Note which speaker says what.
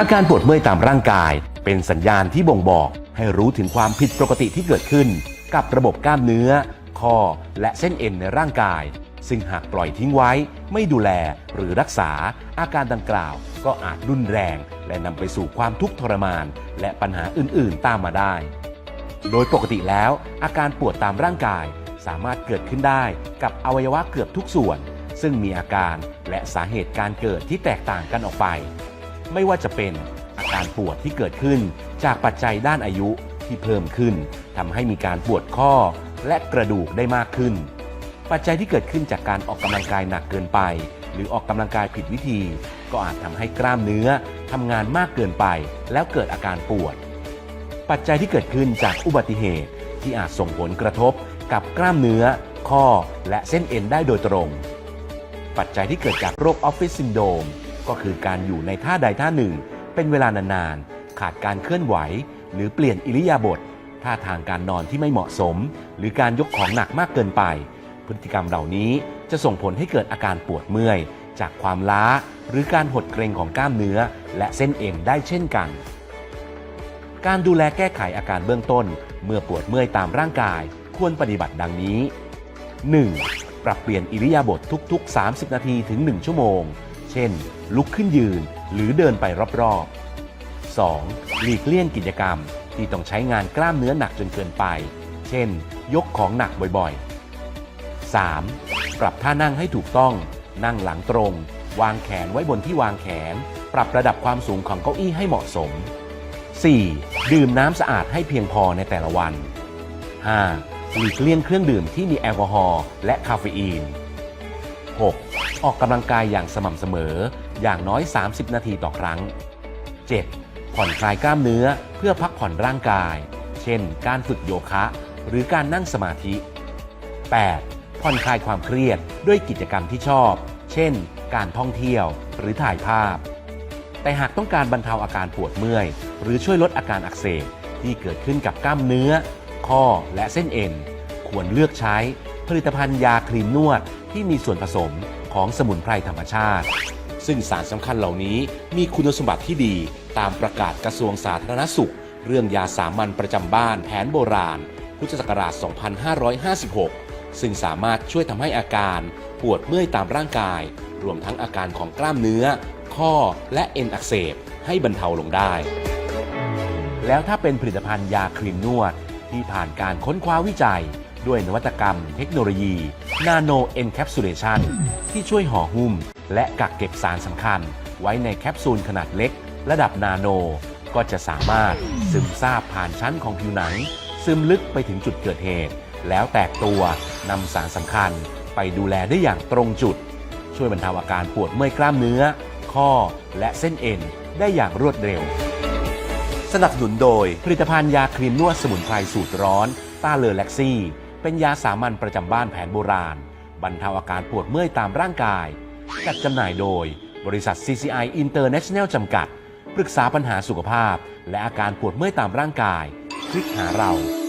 Speaker 1: อาการปวดเมื่อยตามร่างกาย เป็นสัญญาณที่บ่งบอกให้รู้ถึงความผิดปกติที่เกิดขึ้น กับระบบกล้ามเนื้อ ข้อ และเส้นเอ็นในร่างกาย ซึ่งหากปล่อยทิ้งไว้ ไม่ดูแลหรือรักษา อาการดังกล่าวก็อาจรุนแรง และนำไปสู่ความทุกข์ทรมาน และปัญหาอื่น ๆ ตามมาได้ โดยปกติแล้ว อาการปวดตามร่างกาย สามารถเกิดขึ้นได้กับอวัยวะเกือบทุกส่วน ซึ่งมีอาการและสาเหตุการเกิดที่แตกต่างกันออกไป ไม่ว่าจะเป็นอาการปวดที่เกิดขึ้น จากปัจจัยด้านอายุที่เพิ่มขึ้นทำให้มีการปวดข้อและกระดูกได้มากขึ้น ปัจจัยที่เกิดขึ้นจากการออกกำลังกายหนักเกินไป หรือออกกำลังกายผิดวิธี ก็อาจทำให้กล้ามเนื้อทำงานมากเกินไป แล้วเกิดอาการปวด ปัจจัยที่เกิดขึ้นจากอุบัติเหตุที่อาจส่งผลกระทบกับกล้ามเนื้อ ข้อ และเส้นเอ็นได้โดยตรง ปัจจัยที่เกิดจากโรคออฟฟิศซินโดรม ก็คือการอยู่ในท่าใดท่าหนึ่ง เป็นเวลานานๆ ขาดการเคลื่อนไหว หรือเปลี่ยนอิริยาบถท่าทางการนอนที่ไม่เหมาะสม หรือการยกของหนักมากเกินไป พฤติกรรมเหล่านี้จะส่งผลให้เกิดอาการปวดเมื่อย จากความล้า หรือการหดเกร็งของกล้ามเนื้อ และเส้นเอ็นได้เช่นกัน การดูแลแก้ไขอาการเบื้องต้น เมื่อปวดเมื่อยตามร่างกาย ควรปฏิบัติดังนี้ 1. ปรับเปลี่ยนอิริยาบถทุก ๆ 30 นาทีถึง 1 ชั่วโมง เช่น ลุกขึ้นยืนหรือเดินไปรอบๆ 2. หลีกเลี่ยงกิจกรรมที่ต้องใช้งานกล้ามเนื้อหนักจนเกินไป เช่น ยกของหนักบ่อยๆ 3. ปรับท่านั่งให้ถูกต้อง นั่งหลังตรง วางแขนไว้บนที่วางแขน ปรับระดับความสูงของเก้าอี้ให้เหมาะสม 4. ดื่มน้ำสะอาดให้เพียงพอในแต่ละวัน 5. หลีกเลี่ยงเครื่องดื่มที่มีแอลกอฮอล์และคาเฟอีน 6. ออกกำลังกายอย่างสม่ำเสมอ อย่างน้อย 30 นาทีต่อครั้ง 7. ผ่อนคลายกล้ามเนื้อเพื่อพักผ่อนร่างกาย เช่น การฝึกโยคะ หรือการนั่งสมาธิ 8. ผ่อนคลายความเครียดด้วยกิจกรรมที่ชอบ เช่น การท่องเที่ยวหรือถ่ายภาพ แต่หากต้องการบรรเทาอาการปวดเมื่อย หรือช่วยลดอาการอักเสบที่เกิดขึ้นกับกล้ามเนื้อ ข้อและเส้นเอ็น ควรเลือกใช้ผลิตภัณฑ์ยาครีมนวด ที่มีส่วนผสมของสมุนไพรธรรมชาติ ซึ่งสารสำคัญเหล่านี้มีคุณสมบัติที่ดีตามประกาศกระทรวงสาธารณสุข เรื่องยาสามัญประจำบ้านแผนโบราณ พุทธศักราช 2556 ซึ่งสามารถช่วยทำให้อาการปวดเมื่อยตามร่างกาย รวมทั้งอาการของกล้ามเนื้อ ข้อและเอ็นอักเสบให้บรรเทาลงได้ แล้วถ้าเป็นผลิตภัณฑ์ยาครีมนวดที่ผ่านการค้นคว้าวิจัย ด้วยนวัตกรรมเทคโนโลยีนาโนเอนแคปซูลเลชันที่ช่วยห่อหุ้ม และกักเก็บสารสำคัญ ไว้ในแคปซูลขนาดเล็ก ระดับนาโน ก็จะสามารถซึมซาบผ่านชั้นของผิวหนัง ซึมลึกไปถึงจุดเกิดเหตุ แล้วแตกตัวนำสารสำคัญ ไปดูแลได้อย่างตรงจุด ช่วยบรรเทาอาการปวดเมื่อยกล้ามเนื้อ ข้อและเส้นเอ็นได้อย่างรวดเร็ว สนับสนุนโดยผลิตภัณฑ์ยาครีมนวดสมุนไพรสูตรร้อน ต้าเลอแล็กซี่ เป็นยาสามัญประจำบ้านแผนโบราณ บรรเทาอาการปวดเมื่อยตามร่างกาย จัดจำหน่ายโดยบริษัท CCI International จำกัด ปรึกษาปัญหาสุขภาพ และอาการปวดเมื่อยตามร่างกาย คลิกหาเรา